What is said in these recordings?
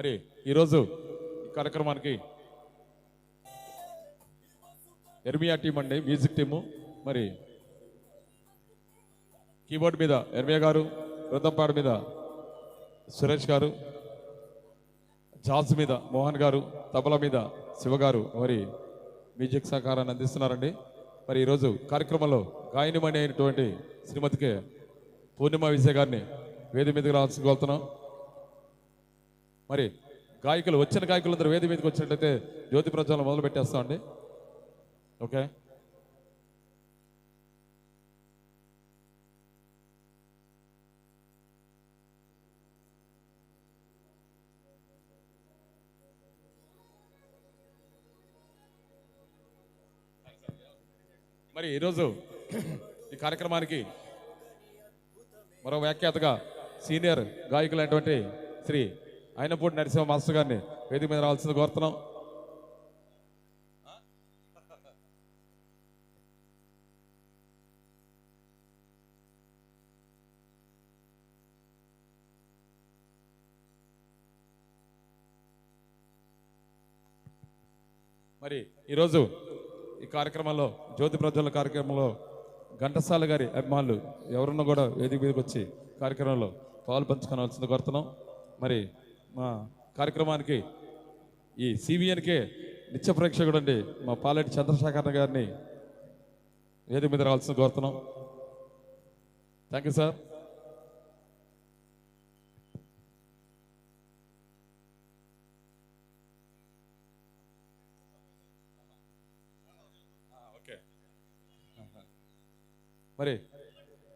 మరి ఈరోజు ఈ కార్యక్రమానికి ఎర్మియా టీం అండి మ్యూజిక్ టీము. మరి కీబోర్డ్ మీద ఎర్మియా గారు వృద్ధంపాడు మీద సురేష్ గారు జాజ్ మీద మోహన్ గారు తబలా మీద శివ గారు మరి మ్యూజిక్ సహకారాన్ని అందిస్తున్నారండి. మరి ఈరోజు కార్యక్రమంలో గాయనిమణి అయినటువంటి శ్రీమతికి పూర్ణిమ విజయ్ గారిని వేది మీదకి రావాల్సి కోరుతున్నాం. మరి గాయకులు వచ్చిన గాయకులందరూ వేది మీదకి వచ్చినట్లయితే జ్యోతి ప్రజ్వలన మొదలు పెట్టేస్తామండి ఓకే? మరి ఈరోజు ఈ కార్యక్రమానికి మరో వ్యాఖ్యాతగా సీనియర్ గాయకులైనటువంటి శ్రీ అయినప్పుడు నరసింహ మాస్టర్ గారిని వేదిక మీద రావాల్సింది కోరుతున్నాం. మరి ఈరోజు ఈ కార్యక్రమంలో జ్యోతి ప్రజ్వల కార్యక్రమంలో ఘంటసాల గారి అభిమానులు ఎవరున్నా కూడా వేదిక మీదకి వచ్చి కార్యక్రమంలో పాలు పంచుకోవాల్సింది కోరుతున్నాం. మరి మా కార్యక్రమానికి ఈ సిబిఎన్కే నిత్య ప్రేక్షకుడు అండి మా పాలెటి చంద్రశేఖర్ గారిని వేదిక మీద రావాల్సిన కోరుతున్నాం. థ్యాంక్ యూ సార్ ఓకే మరి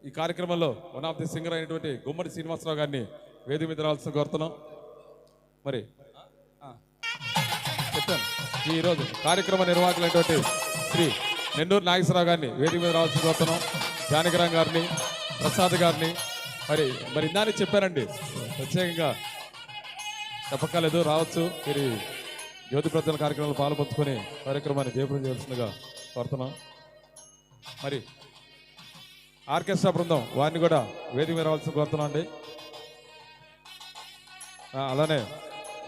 ఈ కార్యక్రమంలో వన్ ఆఫ్ ది సింగర్ అయినటువంటి గుమ్మడి శ్రీనివాసరావు గారిని వేదిక మీద రావాల్సిన కోరుతున్నాం. మరి చెప్తాను ఈరోజు కార్యక్రమ నిర్వాహకులైనటువంటి శ్రీ నెల్లూరు నాగేశ్వరరావు గారిని వేదిక మీద రావాల్సిన కోరుతున్నాం. జానకిరామ్ గారిని ప్రసాద్ గారిని. మరి మరి ఇందానే చెప్పారండి ప్రత్యేకంగా చెప్పక్కర్లేదు రావచ్చు. మీరు జ్యోతి ప్రజల కార్యక్రమంలో పాల్పంచుకొని కార్యక్రమాన్ని జయప్రదం చేయాల్సిందిగా కోరుతున్నాం. మరి ఆర్కెస్ట్రా బృందం వారిని కూడా వేదిక మీద రావాల్సిన కోరుతున్నాం అండి. అలానే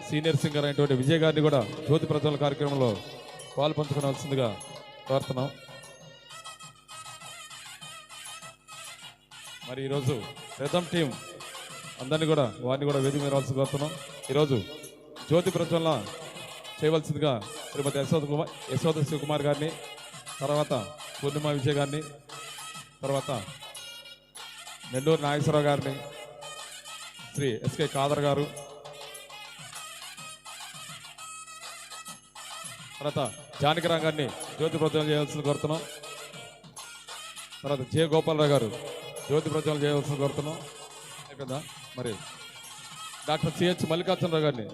సీనియర్ సింగర్ అయినటువంటి విజయ్ గారిని కూడా జ్యోతి ప్రజ్వల కార్యక్రమంలో పాల్పంచుకోవాల్సిందిగా కోరుతున్నాం మరి ఈరోజు రథం టీం అందరినీ కూడా వారిని కూడా వేదిక మీద రావాల్సి కోరుతున్నాం. ఈరోజు జ్యోతి ప్రజ్వలన చేయవలసిందిగా శ్రీమతి యశోద కుమార్ యశోద శివకుమార్ గారిని తర్వాత పూర్ణిమ విజయ్ గారిని తర్వాత నెల్లూరు నాగేశ్వరరావు గారిని శ్రీ ఎస్కే కాదర్ గారు తర్వాత జానకిరామ్ గారిని జ్యోతి ప్రజ్వలన చేయాల్సింది కోరుతున్నాం. తర్వాత జే గోపాలరావు గారు జ్యోతి ప్రజ్వలన చేయవలసింది కోరుతున్నాం. అయిపోయిందా? మరి డాక్టర్ సిహెచ్ మల్లికార్జునరావు గారిని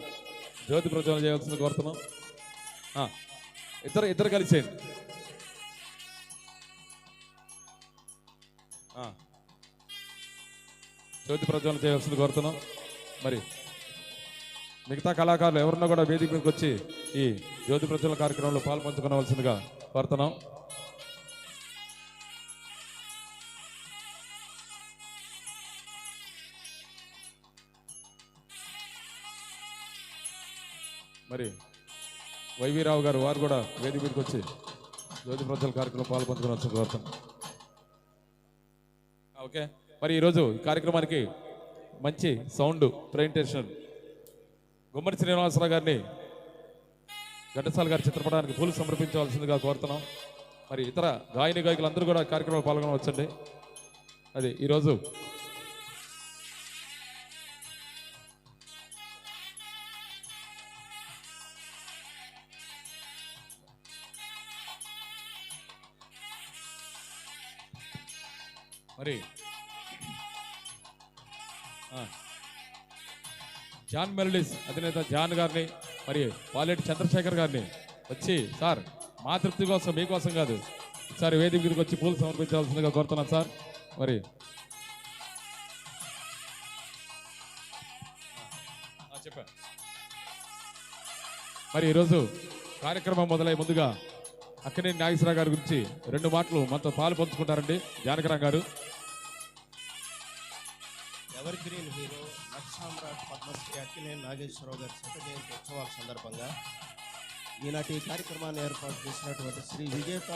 జ్యోతి ప్రజ్వలన చేయవలసింది కోరుతున్నాం. ఇద్దరు ఇద్దరు కలిసేయండి. జ్యోతి ప్రజ్వలన చేయవలసింది కోరుతున్నాం. మరి మిగతా కళాకారులు ఎవరన్నా కూడా వేదిక మీదకి వచ్చి ఈ జ్యోతి ప్రజల కార్యక్రమంలో పాల్పంచుకోవాల్సిందిగా కోరుతున్నాం మరి వైవి రావు గారు వారు కూడా వేదిక మీదకి వచ్చి జ్యోతి ప్రజల కార్యక్రమం పాల్పంచుకోవాల్సింది కోరుతున్నాం ఓకే. మరి ఈరోజు ఈ కార్యక్రమానికి మంచి సౌండ్ ప్రజెంటేషన్ గుమ్మడి శ్రీనివాసరావు గారిని ఘంటసాల గారి చిత్రపటానికి పూలు సమర్పించవలసిందిగా కోరుతున్నాం. మరి ఇతర గాయని గాయకులందరూ కూడా కార్యక్రమంలో పాల్గొనవచ్చండి అది ఈరోజు మరి జాన్ మెలడీస్ అధినేత జాన్ గారిని మరి పాలెటి చంద్రశేఖర్ గారిని వచ్చి సార్ మా తృప్తి కోసం మీకోసం కాదు. సార్ వేదిక మీదకి వచ్చి పూలు సమర్పించాల్సిందిగా కోరుతున్నాను సార్. మరి చెప్పా మరి ఈరోజు కార్యక్రమం మొదలై ముందుగా అక్కడే నాగేశ్వరరావు గారి గురించి రెండు మాటలు మనతో పాలు పంచుకుంటారండి జానకరావు గారు. ఎవర్ గ్రీన్ హీరో నక్షామ్రాట్ పద్మశ్రీ అక్కినేని నాగేశ్వరరావు గారి శత జయంతి ఉత్సవాల సందర్భంగా ఈనాటి ఈ కార్యక్రమాన్ని ఏర్పాటు చేసినటువంటి శ్రీ విజేత